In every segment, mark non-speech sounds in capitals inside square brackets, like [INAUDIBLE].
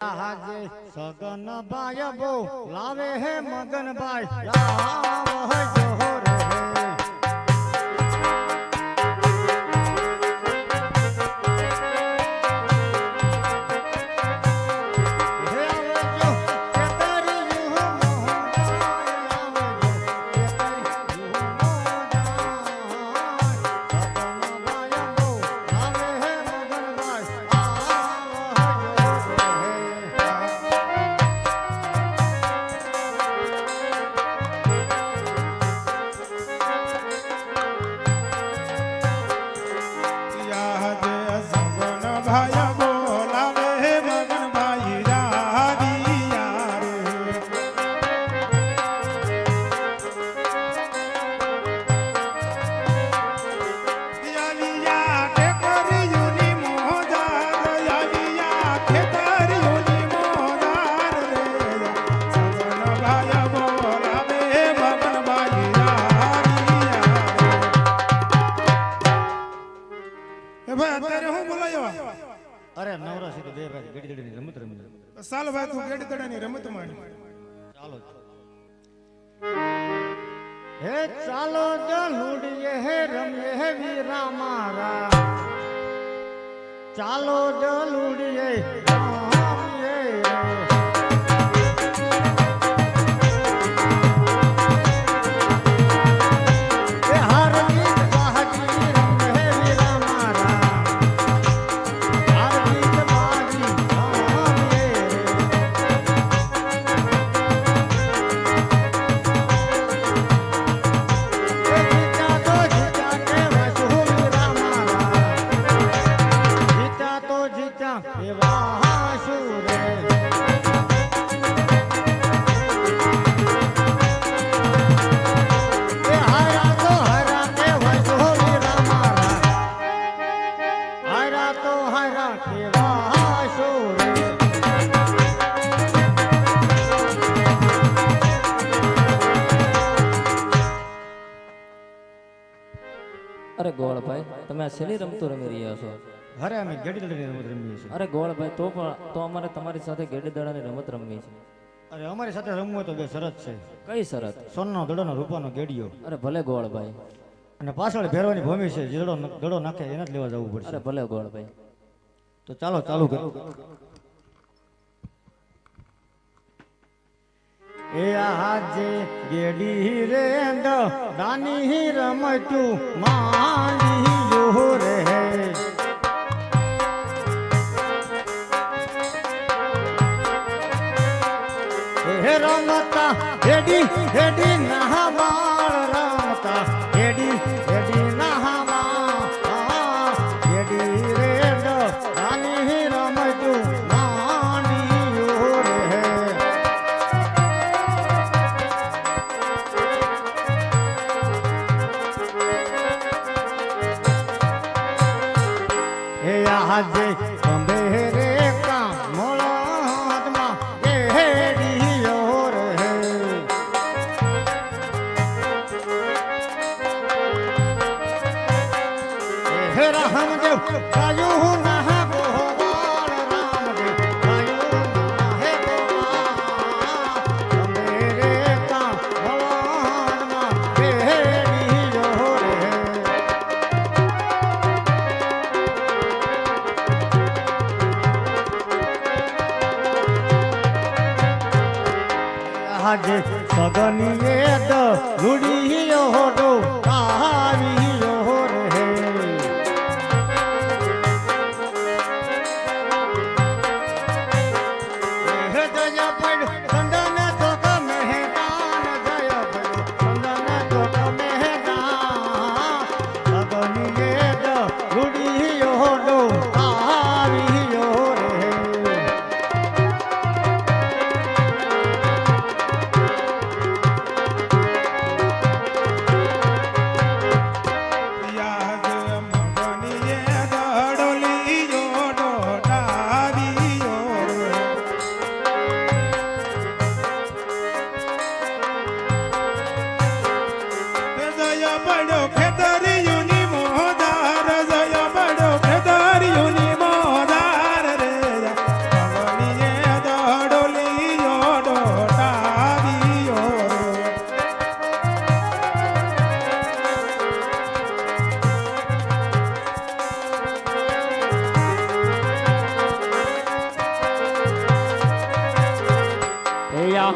આજે સગન ભાઈ બહુ લાવે હે મગન ભાઈ જોહર રમી સાલ ભાઈ, તું ગેડી તડાની રમત માંડી ચાલો હે ચાલો જલુડીએ હે રમીએ, હે વીરા મારા. ચાલો જલુડીએ રમીએ. આ શેની રમતો રમી રહ્યા છો? અરે અમે ગેડી ગડીની રમત રમીએ છીએ. અરે ગોળભાઈ તો પણ તો અમારે તમારી સાથે ગેડી દડાની રમત રમવી છે. અરે અમારી સાથે રમવું તો બે શરત છે. કઈ શરત? સોનનો દડોનો રૂપાનો ગેડિયો. અરે ભલે ગોળભાઈ. અને પાછળ ભેરવાની ભૂમિ છે દડો દડો નાખે એને જ લેવા જવું પડશે. અરે ભલે ગોળભાઈ. તો ચાલો ચાલુ કરો. એ આજે ગેડી રે દાની રમતું માલી જો રામદેવ ગાયું ના હે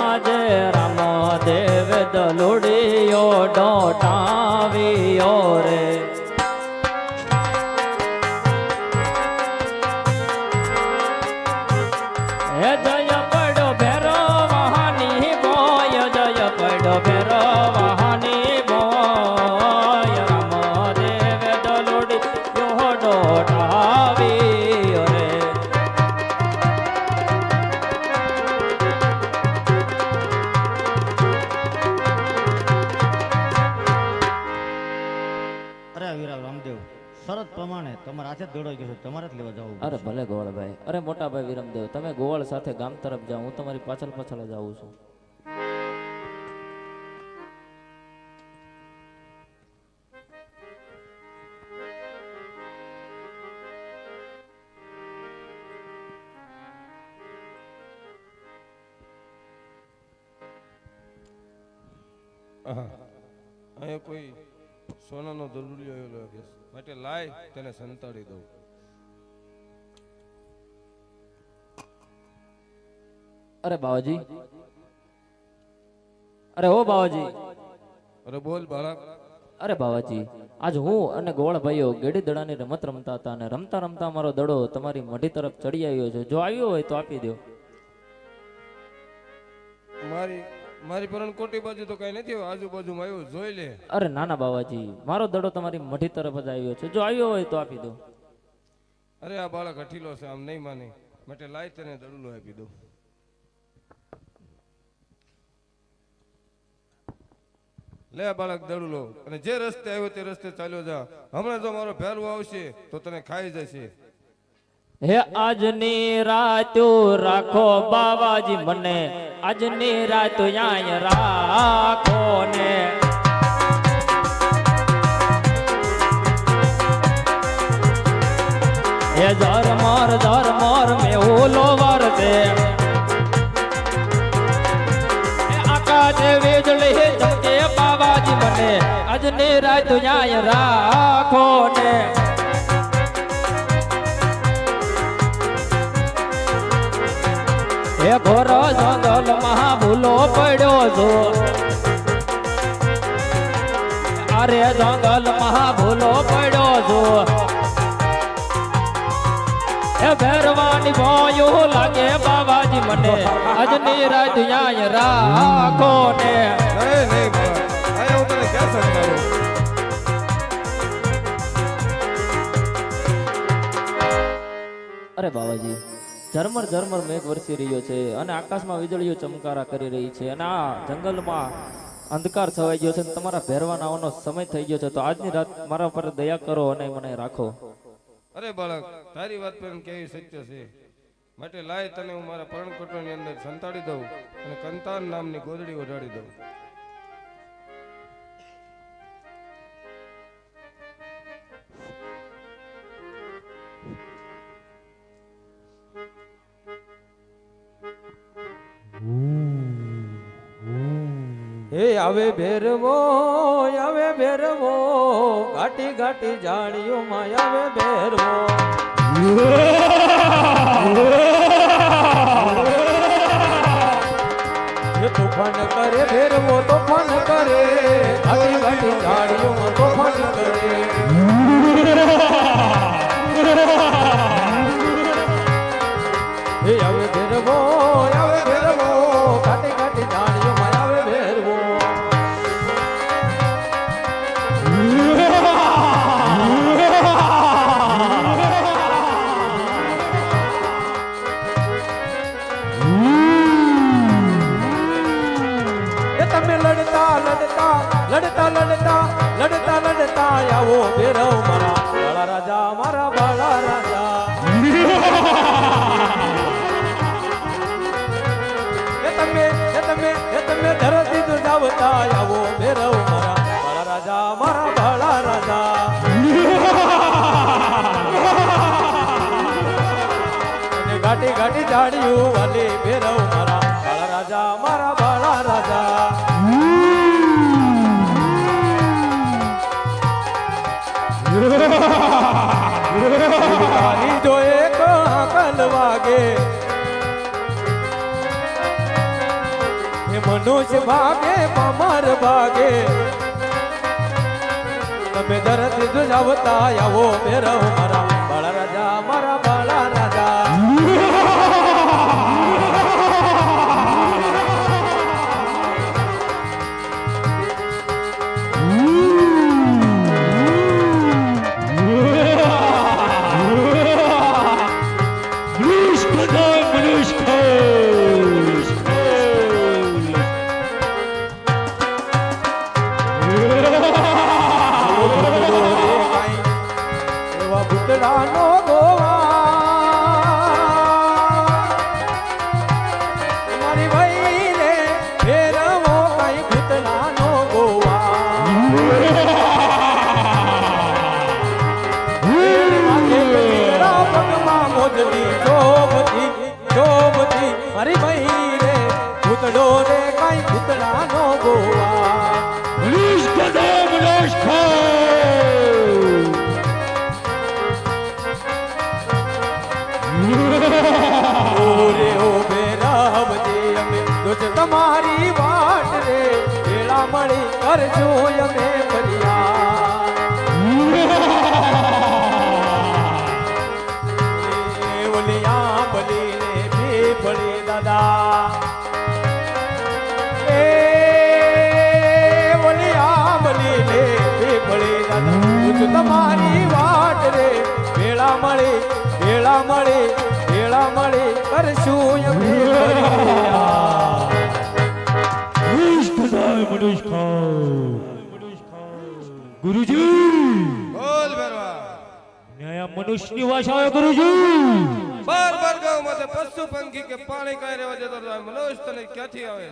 આજે રામ દેવ દલુડિયો તમારા હાથે દોડો ગયો છે તમારે જ લેવા જવું અરે ભલે ગોળભાઈ. અરે મોટા ભાઈ વિરમદેવ તમે ગોવાળ સાથે ગામ તરફ જાઓ હું તમારી પાછળ પાછળ જ આવું છું. અહીંયા કોઈ સોનાનો દલુડિયો એવો લાગે માટે લાય તેને સંતાડી દઉં. અરે બાવાજી. અરે ઓ બાવાજી. અરે બોલ બાળક. અરે બાવાજી આજ હું અને ગોળ ભાઈઓ ગેડી દડાની રમત રમતા હતા અને રમતા રમતા મારો દડો તમારી મઢી તરફ ચડી આવ્યો છે. જો આવ્યો હોય તો આપી દો મારી મારી પરણકોટી બાજુ તો કઈ નથી આજુબાજુમાં આવ્યું જોઈ લે. અરે નાના બાવાજી મારો દડો તમારી મઢી તરફ જ આવ્યો છે. જો આવ્યો હોય તો આપી દો. અરે આ બાળક હઠીલો છે આમ નહીં માને. માટે લાય તને દડુલો આપી દો લે બાળક દડુલો અને જે રસ્તે આવ્યો તે રસ્તે ચાલ્યો જા. હમણાં જો મારો ભેરવો આવશે તો તને ખાઈ જશે. હે આજની રાતો રાખો બાવાજી મને. આજની રાતો યાય રાખો ને. હે ધર્મર ધર્મર મે ઓલો વરસે હે આકાશ વીજળી ચમકે બાવાજી મને. આજની રાતો યાય રાખો પડ્યો છો અરે જંગલ મહા ભૂલો પડ્યો છો ભેરવાની ભોયો લાગે બાબાજી મને. આજની રાત રાખો ને. અરે બાબાજી ઝરમર ઝરમર મેઘ વરસી રહ્યો છે અને આકાશમાં વીજળીઓ ચમકારા કરી રહી છે અને આ જંગલમાં અંધકાર છવાઈ ગયો છે અને તમારા ભેરવાન આવવાનો સમય થઈ ગયો છે. તો આજની રાત મારા પર દયા કરો અને મને રાખો. અરે બાળક, તારી વાત પર કેવી સત્ય છે? માટે લાય તને હું મારા પરણકોટની અંદર સંતાડી દઉં અને કંતાન નામની ગોદડી ઓઢાડી દઉં. આવે ભેરવો આવે ભેરવો. ઘાટી ઘાટી જાણીઓ માં આવે ભેરવો. [LAUGHS] તોફાન કરે ભેરવો. ઘાટી જાડિયું વાલી ભેરવ મારા બાળા રાજા, મારા બાળા રાજા. જો એક આકલ વાગે. મનુષ્ય ભાગે પામર ભાગે. તમે ધરતી ધ્વજાવતા આવો ભેરવ મારા બાળા રાજા. તમારી વાટ રે, વેળા મળી કરજો અમે ફરિયા. ઓલિયા બલી રે પીપળી દાદા. તમારી વાટ રે, વેળા મળે વેળા મળે વેળા મળે કરશું અમે ફરિયા ગુરુજી! બોલ ભરવા. ન્યાય મનુષ્યની ભાષા આવે ગુરુજી! બાર બાર ગાઉં માથે પશુ પંખી કે પાણી કાંઈ રેવા જતો મનોજ તને ક્યાંથી આવે?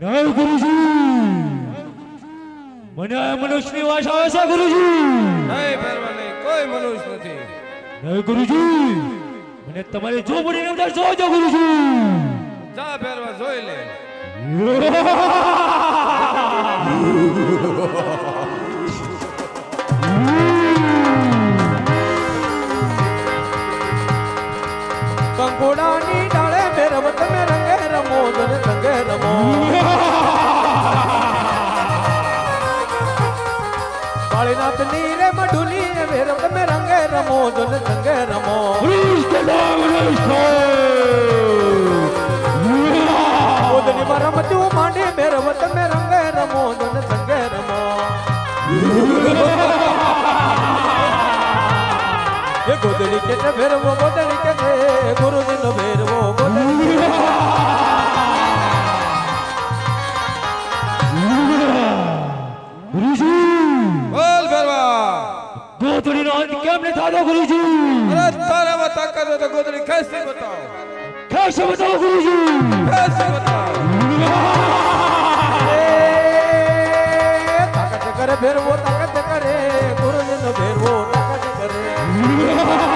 નહીં ગુરુજી! મને આ મનુષ્યની ભાષા આવે છે ગુરુજી! નહીં ભરવા નહીં કોઈ મનુષ્ય નથી. નહીં ગુરુજી! મને તમારી ઝોપડીની અંદર જોજો ગુરુજી! જા ભરવા જોઈ લે. કંકોડાની ડાળે ભેરવ તમે રંગે રમો ધન રંગે રમો. કાળીનાથની રે મઢુલી રે ભેરવ તમે રંગે રમો ધન રંગે રમો. રમતું માંડી ભેરવ તમે રંગે રમો ધન રંગે રમો. એ ગોદડી કે છે ભેરવો ગોદડી કે છે ગુરુજીનો ભેરવો ગોદડી કે છે. બોલ ભેરવા ગોતડીનો અંત કેમ નહીં થતો ગુરુજી? અરે તારામાં તાકાત હોય તો ગોદડી ખેંચી બતાવો. ખેસે બતાવો ગુરુજી. ખેંચી બતાવો. એ તાકાત કરે ભેરવો તાકાત કરે ગુરુજીનો ભેરવો તાકાત કરે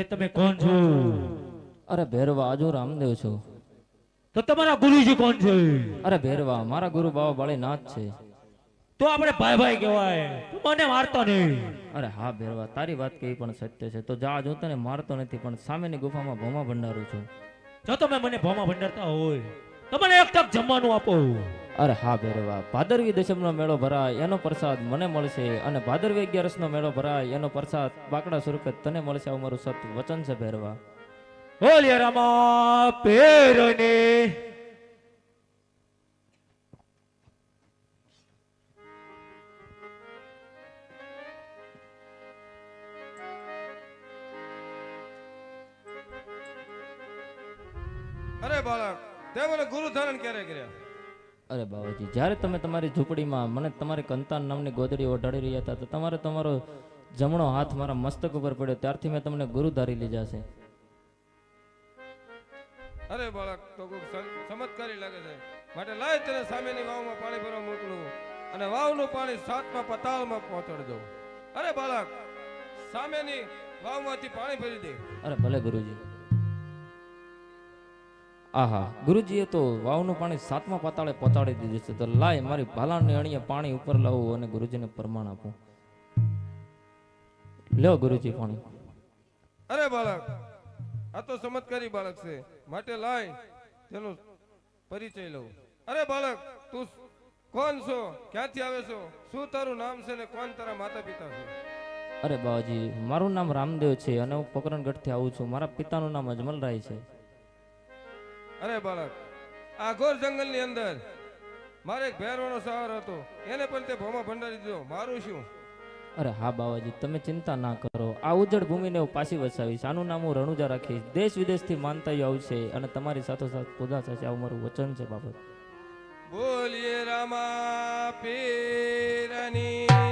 અરે તમે કોણ છો? અરે ભેરવા આજુ રામદેવ છું. તો તમારા ગુરુજી કોણ છે? અરે ભેરવા મારા ગુરુ બાબા બાળીનાથ છે. તો આપણે ભાઈ ભાઈ કહેવાય. તું મને મારતો નહીં. અરે હા ભેરવા તારી વાત કહી પણ સત્ય છે. તો જા જો તને મારતો નથી પણ સામેની ગુફામાં ભોમા ભંડારું છું. જો તમે મને ભોમાં ભંડારતા હોય તો મને એક તક જમવાનું આપો. અરે હા ભેરવા ભાદરવી દશમનો મેળો ભરાય, એનો પ્રસાદ મને મળશે. અને ભાદરવી અગિયારસનો મેળો ભરાય, એનો પ્રસાદ બાકડા સ્વરૂપે તને મળશે, આવું સત વચન છે ભેરવા બોલ્ય રામા પેરને અરે બાળક, તે મને ગુરુ ધારણ ક્યારે કર્યા? અરે બાબાજી જ્યારે તમે તમારી ઝૂંપડીમાં મને તમારી કંતાન નામની ગોદડી ઓઢાડી રહ્યા હતા તો તમારે તમારો જમણો હાથ મારા મસ્તક ઉપર પડ્યો ત્યારથી મેં તમને ગુરુ ધારી લીધા છે. અરે બાળક તો ચમત્કારી લાગે છે. માટે લાય તને સામેની વાવમાં પાણી ભરવા મોકલું અને વાવનું પાણી સાતમા પતાળમાં પહોંચાડજો અરે બાળક સામેની વાવમાંથી પાણી ભરી દે. અરે ભલે ગુરુજી. આહા ગુરુજીએ તો વાવનું પાણી સાતમા પાતાળે પહોંચાડી દીધું છે. તો લાય મારી ભાલાની અણીએ પાણી ઉપર લાવું અને ગુરુજીને પ્રમાણ આપું. લ્યો ગુરુજી પાણી. અરે બાળક આ તો ચમત્કારી બાળક છે. માટે લાય તેનો પરિચય લઉં. અરે બાળક તું કોણ છો? ક્યાંથી આવે છો? શું તારું નામ છે ને કોણ તારા માતા પિતા છે? અરે બાવાજી મારું નામ રામદેવ છે અને હું પકરણગઢથી આવું છું. મારા પિતાનું નામ અજમલરાય છે. અરે બાળક આ ઘોર જંગલની અંદર મારે એક ભેરવાનો સહારો હતો. એને પણ તે ભોમાં ભંડારી દીધો. મારું શું? અરે હા બાવાજી તમે ચિંતા ના કરો. આ ઉજ્જડ ભૂમિને હું પાછી વસાવીશ. આનું નામ હું રણુજા રાખીશ. દેશ વિદેશથી માનતાઈઓ આવશે અને તમારી સાથોસાથ પૂજા થશે આવું મારું વચન છે બાબત બોલીએ રામા પીરની.